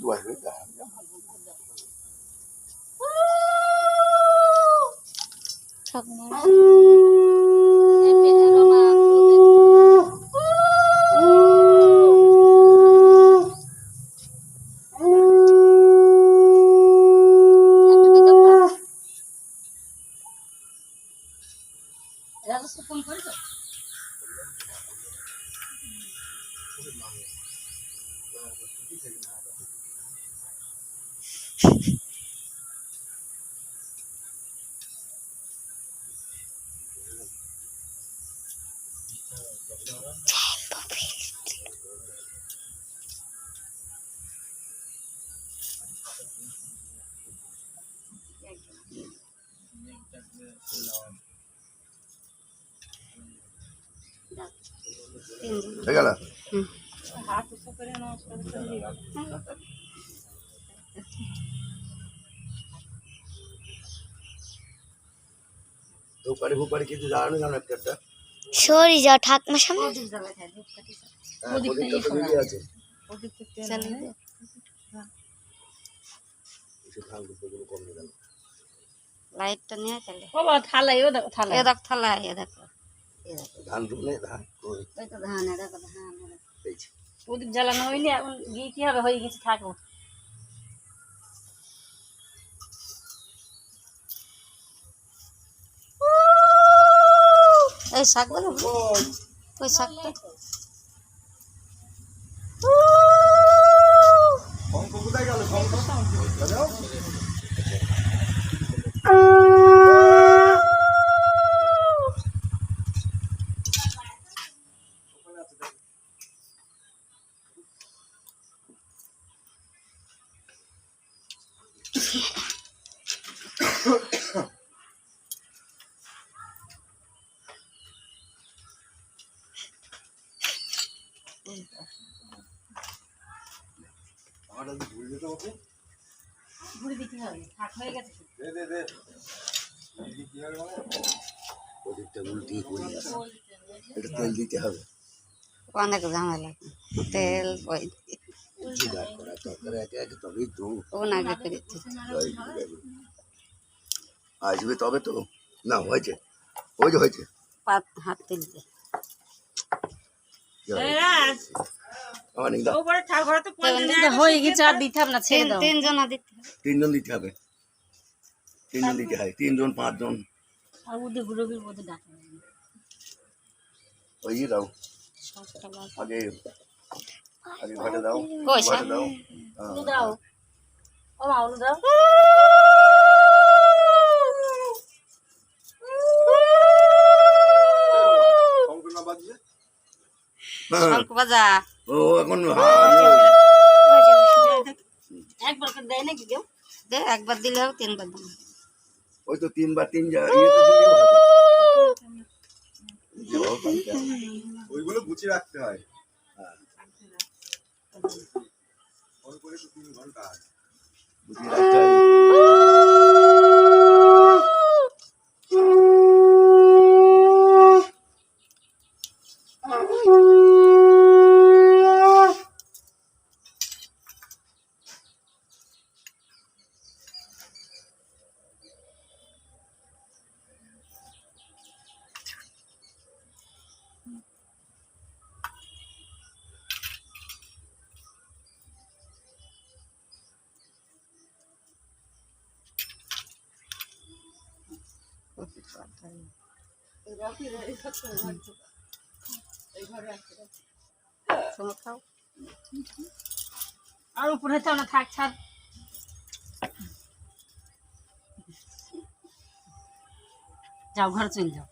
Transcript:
দুয়ার হয়ে হয়ে গেল। কিছু একটা একটা? সরি যাও সামনে। ধূপকাঠি আছে। কিছু গেল লাইটটা নিয়ে চলে বাবা থালাই ও দেখো থালাই এ দেখ থালা এ দেখো। ধান রুনে ধান ওই তো ধান এ দেখো ধান প্রদীপ জ্বালানো হয়নি এখন গিয়ে কি হবে? হয়ে গেছে থাকো। এই শাকগুলো ওই শাকটা। কোথায় গেল? শঙ্খ দাদাও আমার আজ ভুল যেতে হবে ঘুরে দিতে হবে থাক হয়ে গেছে দে দে দে এই কি হবে মানে প্রদীপটা উল্টি করে এটা তেল দিতে হবে অনেক ঝামেলা তেল ওই জোগাড় করা দরকার একে একে তবেই তো ও আগে করে দিতে। জয় গুরু। আসবে তবে তো। না হয়েছে। ওই যে হয়েছে। হয়ে তিনজনা দিতে হবে। দিতে হয়। পাঁচজন। ওই দাও। আগে আগে ঘটে দাও। ঘটে দাও। হ্যাঁ। দাও। ও দাও। শঙ্খ বাজা ও এখন একবার করে দেয় নাকি কেউ? দে একবার দিলে হবে তিনবার দেবো ওই তো তিনবার তিন যা ইয়েতে দিলেও হবে। জবাব পাল্টে হবে। ওইগুলো গুছিয়ে রাখতে হয়। হ্যাঁ, ঘণ্টা আর উপরে তো না থাক ছাড়। যাও ঘরে চলে যাও।